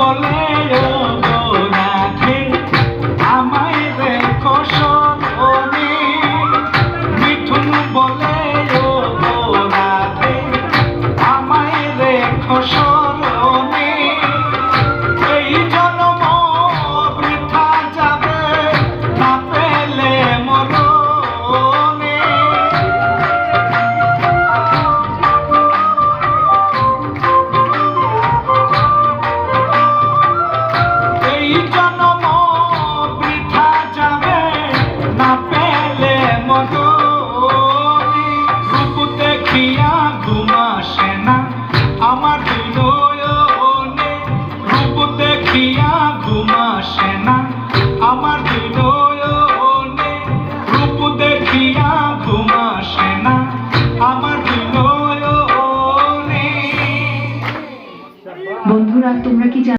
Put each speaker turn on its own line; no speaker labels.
বলে রাখে আমায় দেখো সনে মিঠুন বলে রাখে আমায় দেখো দেখিয়া ঘুমাসে না। আমার দিনয়নে রূপ দেখিয়া ঘুমাসে না। আমার দিনয়নে
বন্ধুরা তোমরা কি